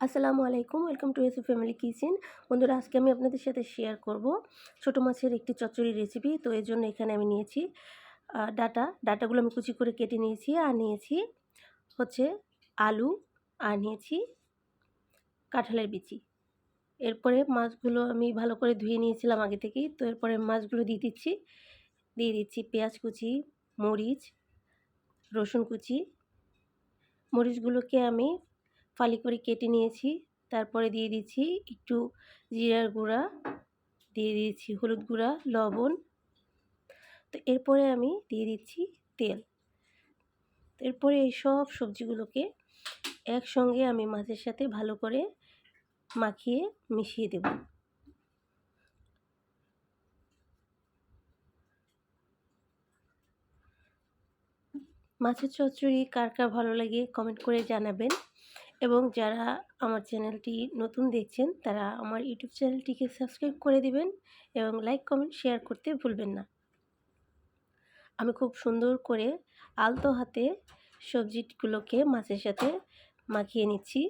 আসসালামু আলাইকুম, welcome to AC family kitchen. বন্ধুরা, আজকে আমি আপনাদের সাথে শেয়ার করব ছোট মাছের একটি চচ্চড়ি রেসিপি তো এর জন্য এখানে আমি নিয়েছি ডাটা। ডাটাগুলো আমি কুচি করে কেটে নিয়েছি আর নিয়েছি হচ্ছে আলু আর নিয়েছি কাঁঠালের বিচি। এরপরে মাছগুলো আমি ভালো করে ধুয়ে নিয়েছিলাম আগে থেকেই। তো এরপরে মাছগুলো দিয়ে দিচ্ছি। দিয়ে দিচ্ছি পেঁয়াজ কুচি, মরিচ, রসুন কুচি। মরিচগুলোকে আমি ফালি করে কেটে নিয়েছি। তারপরে দিয়ে দিচ্ছি একটু জিরার গুঁড়া, দিয়ে দিয়েছি হলুদ গুঁড়া, লবণ। তো এরপরে আমি দিয়ে দিচ্ছি তেল। এরপরে এই সব সবজিগুলোকে একসঙ্গে আমি মাছের সাথে ভালো করে মাখিয়ে মিশিয়ে দেব। মাছের চচ্চড়ি কার কার ভালো লাগে কমেন্ট করে জানাবেন। এবং যারা আমার চ্যানেলটি নতুন দেখছেন, তারা আমার ইউটিউব চ্যানেলটিকে সাবস্ক্রাইব করে দিবেন এবং লাইক, কমেন্ট, শেয়ার করতে ভুলবেন না। আমি খুব সুন্দর করে আলতো হাতে সবজিগুলোকে মাছের সাথে মাখিয়ে নিচ্ছি।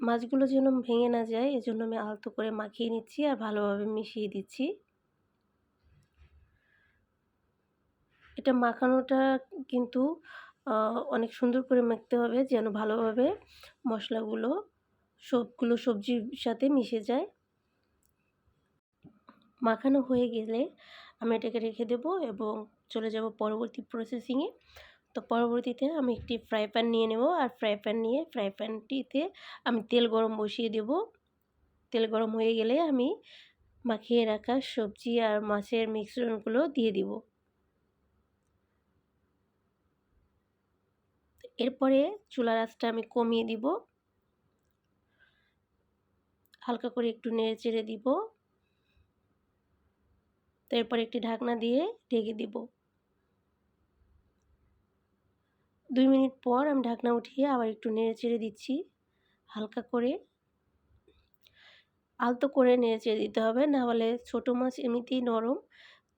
মাছগুলো যেন ভেঙে না যায়, এজন্য আমি আলতো করে মাখিয়ে নিচ্ছি আর ভালোভাবে মিশিয়ে দিচ্ছি। এটা মাখানোটা কিন্তু অনেক সুন্দর করে মাখতে হবে যেন ভালোভাবে মশলাগুলো সবগুলো সবজির সাথে মিশে যায়। মাখানো হয়ে গেলে আমি এটাকে রেখে দেব এবং চলে যাব পরবর্তী প্রসেসিংয়ে তো পরবর্তীতে আমি একটি ফ্রাই প্যান নিয়ে নেব আর ফ্রাই প্যান নিয়ে ফ্রাই প্যানটিতে আমি তেল গরম বসিয়ে দেব। তেল গরম হয়ে গেলে আমি মাখিয়ে রাখা সবজি আর মাছের মিশ্রণগুলো দিয়ে দিব। এরপরে চুলার আঁচটা আমি কমিয়ে দিব। হালকা করে একটু নেড়ে চেড়ে দিব। তো এরপর একটি ঢাকনা দিয়ে ঢেকে দিব। দুই মিনিট পর আমি ঢাকনা উঠিয়ে আবার একটু নেড়ে চেড়ে দিচ্ছি। হালকা করে আলতো করে নেড়ে চেড়ে দিতে হবে, না হলে ছোটো মাছ এমনিতেই নরম।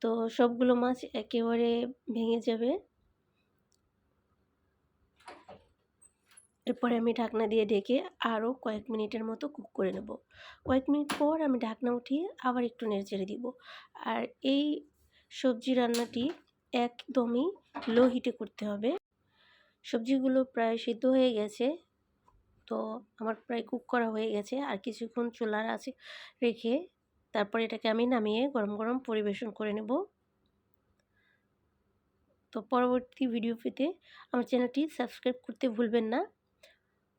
তো সবগুলো মাছ একেবারে ভেঙে যাবে। এরপরে আমি ঢাকনা দিয়ে ঢেকে আরও কয়েক মিনিটের মতো কুক করে নেব। কয়েক মিনিট পর আমি ঢাকনা উঠিয়ে আবার একটু নেড়ে দিব। আর এই সবজি রান্নাটি একদমই লো হিটে করতে হবে। সবজিগুলো প্রায় সিদ্ধ হয়ে গেছে। তো আমার প্রায় কুক করা হয়ে গেছে। আর কিছুক্ষণ চুলার আছে রেখে তারপর এটাকে আমি নামিয়ে গরম গরম পরিবেশন করে নেব। তো পরবর্তী ভিডিও পেতে আমার চ্যানেলটি সাবস্ক্রাইব করতে ভুলবেন না।